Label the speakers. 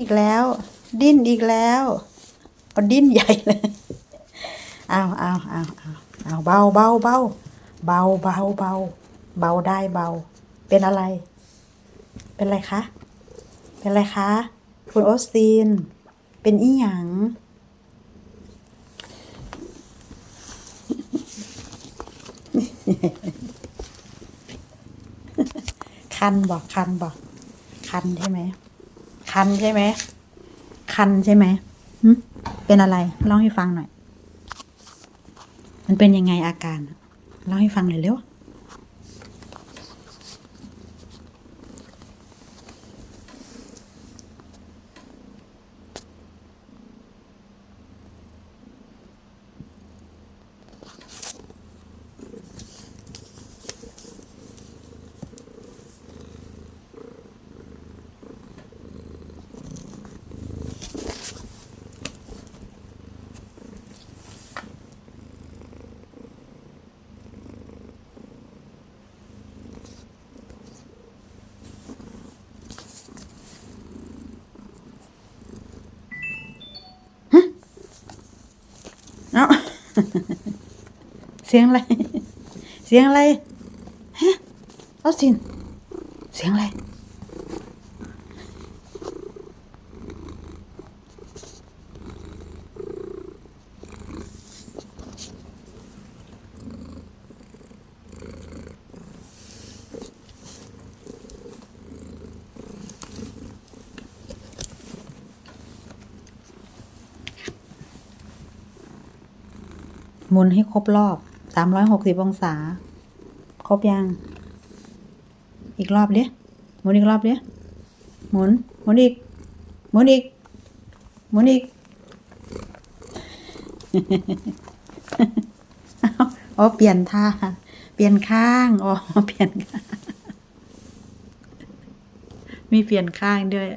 Speaker 1: อีกแล้ว ดิ้นอีกแล้วเอาดิ้นใหญ่เลยเอาเอาเอาเอาเอาเบาเบาเบาเบาเบาเบาเบาได้เบา เป็นอะไร เป็นอะไรคะ เป็นอะไรคะ คุณโอสตีนเป็นอีหยังคันบอกคันบอกคันใช่ไหม คันใช่ไหม คันใช่ไหมเป็นอะไรเล่าให้ฟังหน่อย มันเป็นยังไงอาการเล่าให้ฟังหน่อยเร็ว เอ้าเสียงอะไร เสียงอะไรฮะเอาสินเสียงอะไร หมุนให้ครบรอบสามร้อยหกสิบองศา ครบยัง อีกรอบเนี้ยหมุนอีกรอบเนี้ยหมุน หมุนอีก หมุนอีก หมุนอีกอ๋อเปลี่ยนท่า เปลี่ยนข้าง อ๋อ เปลี่ยนข้าง มีเปลี่ยนข้างด้วย